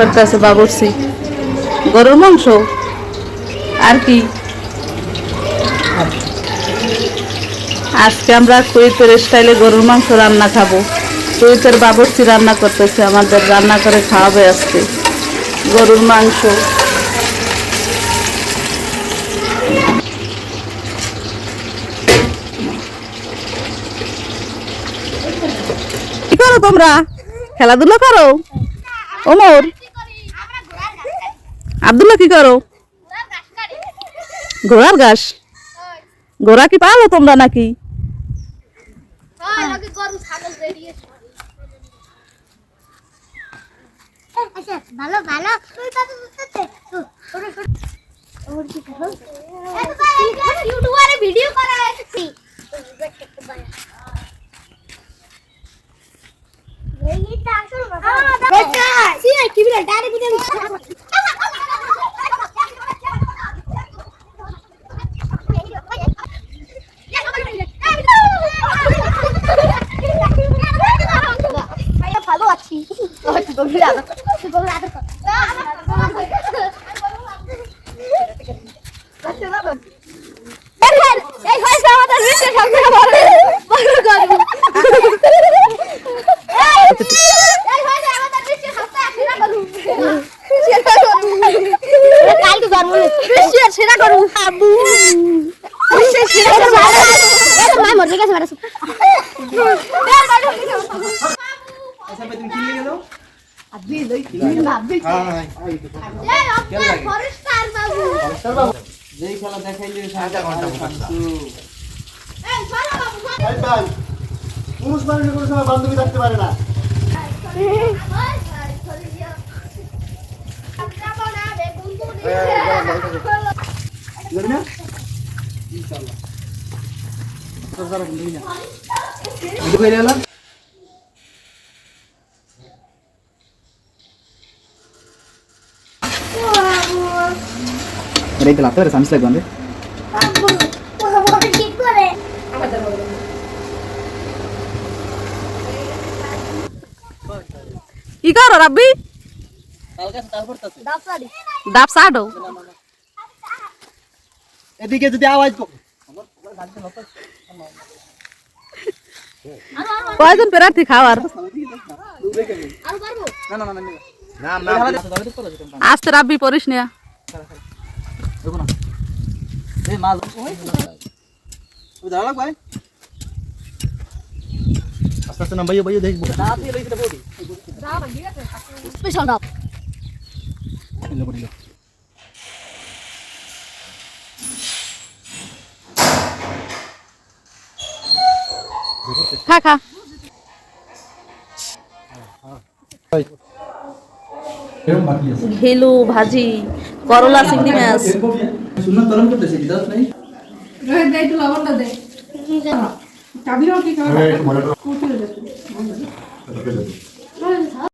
করতেছে বাবুর্চি গরুর মাংস? আর কি? আজকে আমরা কুয়েতের স্টাইলে গরুর মাংস রান্না খাব। কুয়েতের বাবুর্চি রান্না করতেছে, আমাদের রান্না করে খাওয়াবে আজকে। গরুর মাংস। কি করো তোমরা? খেলাধুলা করো? ওমর? আব্দুল্লাহ কি করো? ঘোড়ার ঘাস? ঘোড়া কি পালো তোমরা নাকি? ভালো ইউটিউবারে গর্ব এই হয়েছে আমাদের বিশ্বের সবথেকে সেরা মা মরে গেছে মারা যেই খেলা দেখাইলে ঘণ্টা পুরুষ মানুষের কোনো সময় বান্ধবী থাকতে পারে না যাবি তোরে সামস লাগবে রে কি করো রাব্বি ডাব সাডো এদিকে যদি আওয়াজ কর কয়জন প্রার্থী খাওয়ার না না না না না না আজকে রাব্বি পড়িস না দেখো না। এই মাছ ওই দাঁড়া ভাই। আস্তে আস্তে না ভাইও ভাইও দেখব। না দিয়ে লইতে বলি স্পেশাল ডাব এলো বলি খা খা। ঘিলু ভাজি। করলা চিংড়ি মাছ সুন্দর তরম করতেছে দাস নাই রোহিত দে তো লবণটা দে। কাবিরও কি খাবে? মনে